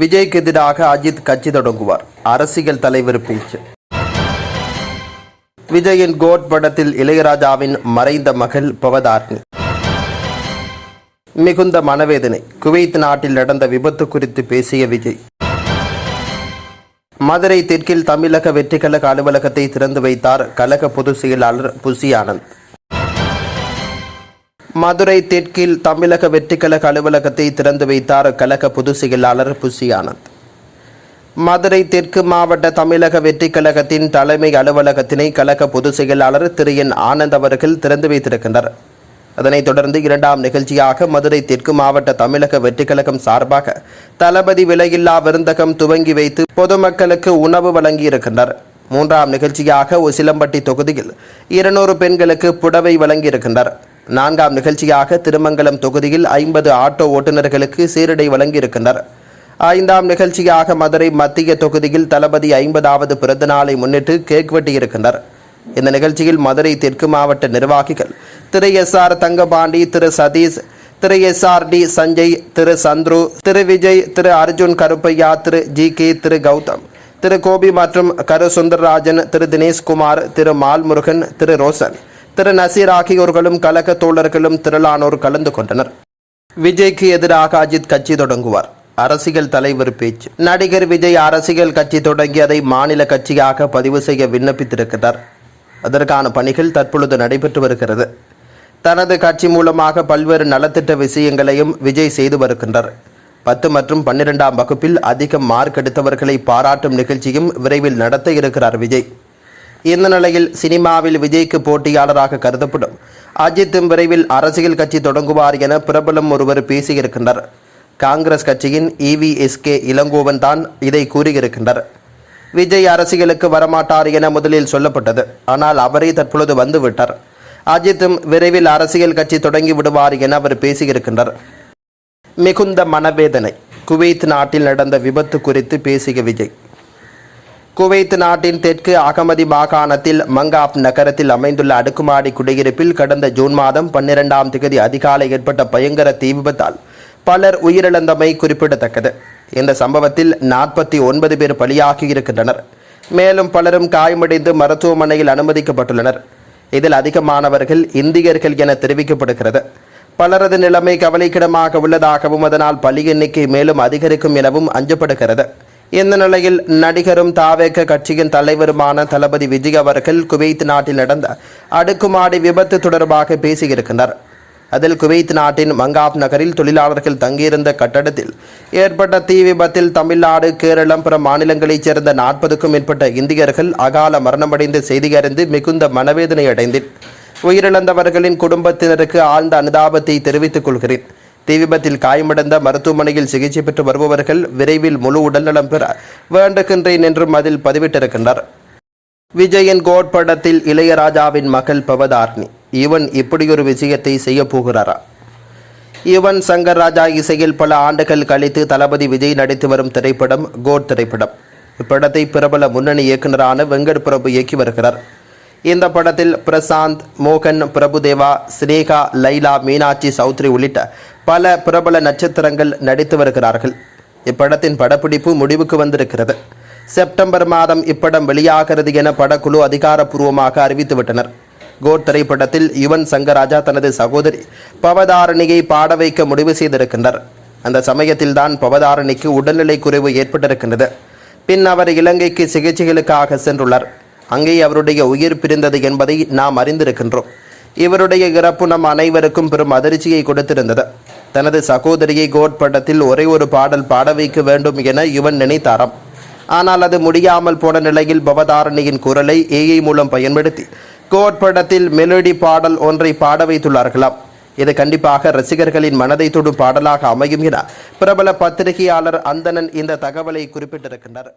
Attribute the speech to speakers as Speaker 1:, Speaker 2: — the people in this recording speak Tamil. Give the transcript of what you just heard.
Speaker 1: விஜய்க்கு எதிராக அஜித் கட்சி தொடங்குவார். அரசியல் தலைவர் பேச்சு. விஜயின் கோட் படத்தில் இளையராஜாவின் மறைந்த மகள் பவதார்னி மிகுந்த மனவேதனை. குவைத் நாட்டில் நடந்த விபத்து குறித்து பேசிய விஜய். மதுரை தெற்கில் தமிழக வெற்றிக்கழக அலுவலகத்தை திறந்து வைத்தார் கழக பொதுச் செயலாளர் புசி ஆனந்த். மதுரை தெற்கில் தமிழக வெற்றிக்கழக அலுவலகத்தை திறந்து வைத்தார் கழக பொதுச் செயலாளர் புசி ஆனந்த். மதுரை தெற்கு மாவட்ட தமிழக வெற்றிக்கழகத்தின் தலைமை அலுவலகத்தினை கழக பொதுச் செயலாளர் திரு. என். ஆனந்த் அவர்கள் திறந்து வைத்திருக்கின்றனர். அதனைத் தொடர்ந்து இரண்டாம் நிகழ்ச்சியாக மதுரை தெற்கு மாவட்ட தமிழக வெற்றிக்கழகம் சார்பாக தளபதி விலையில்லா விருந்தகம் துவங்கி வைத்து பொதுமக்களுக்கு உணவு வழங்கியிருக்கின்றனர். மூன்றாம் நிகழ்ச்சியாக உசிலம்பட்டி தொகுதியில் இருநூறு பெண்களுக்கு புடவை வழங்கியிருக்கின்றனர். நான்காம் நிகழ்ச்சியாக திருமங்கலம் தொகுதியில் ஐம்பது ஆட்டோ ஓட்டுநர்களுக்கு சீருடை வழங்கியிருக்கின்றனர். ஐந்தாம் நிகழ்ச்சியாக மதுரை மத்திய தொகுதியில் தளபதி ஐம்பதாவது பிறந்த நாளை முன்னிட்டு கேக் வெட்டியிருக்கின்றனர். இந்த நிகழ்ச்சியில் மதுரை தெற்கு மாவட்ட நிர்வாகிகள் Thiru S R Thangapandi Thiru Satish Thiru S R T Sanjay Thiru Chandru Thiru Vijay Thiru Arjun Karuppaiah Thiru G K Thiru Gautham Thiru Gopi மற்றும் கரு சுந்தரராஜன் திரு தினேஷ்குமார் திரு மால்முருகன் திரு ரோசன். திரு நசீர் ஆகியோர்களும் கழக தோழர்களும் திரளானோர் கலந்து கொண்டனர். விஜய்க்கு எதிராக அஜித் கட்சி தொடங்குவார். அரசியல் தலைவர் பேச்சு. நடிகர் விஜய் அரசியல் கட்சி தொடங்கி அதை மாநில கட்சியாக பதிவு செய்ய விண்ணப்பித்திருக்கிறார். அதற்கான பணிகள் தற்பொழுது நடைபெற்று வருகிறது. தனது கட்சி மூலமாக பல்வேறு நலத்திட்ட விஷயங்களையும் விஜய் செய்து வருகின்றார். பத்து மற்றும் பன்னிரெண்டாம் வகுப்பில் அதிக மார்க் எடுத்தவர்களை பாராட்டும் நிகழ்ச்சியும் விரைவில் நடத்த இருக்கிறார் விஜய். இந்த நிலையில் சினிமாவில் விஜய்க்கு போட்டியாளராக கருதப்படும். அஜித்தும் விரைவில் அரசியல் கட்சி தொடங்குவார் என பிரபலம் ஒருவர் பேசியிருக்கின்றார் காங்கிரஸ் கட்சியின் இவிஎஸ்கே இளங்கோவன் தான் இதை கூறியிருக்கின்றார் விஜய் அரசியலுக்கு வரமாட்டார் என முதலில் சொல்லப்பட்டது. ஆனால் அவரே தற்பொழுது வந்துவிட்டார். அஜித்தும் விரைவில் அரசியல் கட்சி தொடங்கி விடுவார் என அவர் பேசியிருக்கின்றார் மிகுந்த மனவேதனை. குவைத் நாட்டில் நடந்த விபத்து குறித்து பேசிய விஜய் குவைத் நாட்டின் தெற்கு அகமதி மாகாணத்தில் மங்காப் நகரத்தில் அமைந்துள்ள அடுக்குமாடி குடியிருப்பில் கடந்த ஜூன் மாதம் பன்னிரெண்டாம் தேதி அதிகாலை ஏற்பட்ட பயங்கர தீ விபத்தால் பலர் உயிரிழந்தமை குறிப்பிடத்தக்கது. இந்த சம்பவத்தில் நாற்பத்தி ஒன்பது பேர் பலியாகி இருக்கின்றனர். மேலும் பலரும் காயமடைந்து மருத்துவமனையில் அனுமதிக்கப்பட்டுள்ளனர். இதில் அதிகமானவர்கள் இந்தியர்கள் என தெரிவிக்கப்படுகிறது. பலரது நிலைமை கவலைக்கிடமாக உள்ளதாகவும் அதனால் பலி எண்ணிக்கை மேலும் அதிகரிக்கும் எனவும் அஞ்சப்படுகிறது. இந்த நிலையில் நடிகரும் தாவேக கட்சியின் தலைவருமான தளபதி விஜய் அவர்கள் குவைத் நாட்டில் நடந்த அடுக்குமாடி விபத்து தொடர்பாக பேசியிருக்கின்றனர். அதில் குவைத் நாட்டின் மங்காப் நகரில் தொழிலாளர்கள் தங்கியிருந்த கட்டடத்தில் ஏற்பட்ட தீ விபத்தில் தமிழ்நாடு கேரளம் பிற மாநிலங்களைச் சேர்ந்த நாற்பதுக்கும் மேற்பட்ட இந்தியர்கள் அகால மரணமடைந்த செய்தி அறிந்து மிகுந்த மனவேதனை அடைந்தேன் உயிரிழந்தவர்களின் குடும்பத்தினருக்கு ஆழ்ந்த அனுதாபத்தை தெரிவித்துக் கொள்கிறேன். தீ விபத்தில் காயமடைந்த மருத்துவமனையில் சிகிச்சை பெற்று வருபவர்கள் விரைவில் முழு உடல்நலம் பெற வேண்டுகின்றேன் என்றும் அதில் பதிவிட்டிருக்கின்றார். விஜயன் கோட் படத்தில் இளையராஜாவின் மகள் பவதார்னி இவன் இப்படியொரு விஷயத்தை செய்ய போகிறாரா? யுவன் சங்கர் ராஜா இசையில் பல ஆண்டுகள் கழித்து தளபதி விஜய் நடித்து வரும் திரைப்படம் கோட் திரைப்படம். இப்படத்தை பிரபல முன்னணி இயக்குநரான வெங்கட் பிரபு இயக்கி வருகிறார். இந்த படத்தில் பிரசாந்த் மோகன் பிரபுதேவா சினேகா லைலா மீனாட்சி சௌத்ரி உள்ளிட்ட பல பிரபல நட்சத்திரங்கள் நடித்து வருகிறார்கள். இப்படத்தின் படப்பிடிப்பு முடிவுக்கு வந்திருக்கிறது. செப்டம்பர் மாதம் இப்படம் வெளியாகிறது என படக்குழு அதிகாரப்பூர்வமாக அறிவித்துவிட்டனர் கோட் திரைப்படத்தில் யுவன் சங்கராஜா தனது சகோதரி பவதாரணியை பாட வைக்க முடிவு செய்திருக்கின்றார். அந்த சமயத்தில்தான் பவதாரணிக்கு உடல்நிலை குறைவு ஏற்பட்டிருக்கின்றது. பின் அவர் இலங்கைக்கு சிகிச்சைகளுக்காக சென்றுள்ளார். அங்கே அவருடைய உயிர் பிரிந்தது என்பதை நாம் அறிந்திருக்கின்றோம். இவருடைய இறப்பு நம் அனைவருக்கும் பெரும் அதிர்ச்சியை கொடுத்திருந்தது. தனது சகோதரியை கோட் படத்தில் ஒரே ஒரு பாடல் பாட வைக்க வேண்டும் என இவன் நினைத்தாராம். ஆனால் அது முடியாமல் போன நிலையில் பவதாரணியின் குரலை ஏஐ மூலம் பயன்படுத்தி கோட் படத்தில் மெலடி பாடல் ஒன்றை பாட வைத்துள்ளார்களாம். இது கண்டிப்பாக ரசிகர்களின் மனதை தொடும் பாடலாக அமையும் என பிரபல பத்திரிகையாளர் அந்தணன் இந்த தகவலை குறிப்பிட்டிருக்கின்றார்.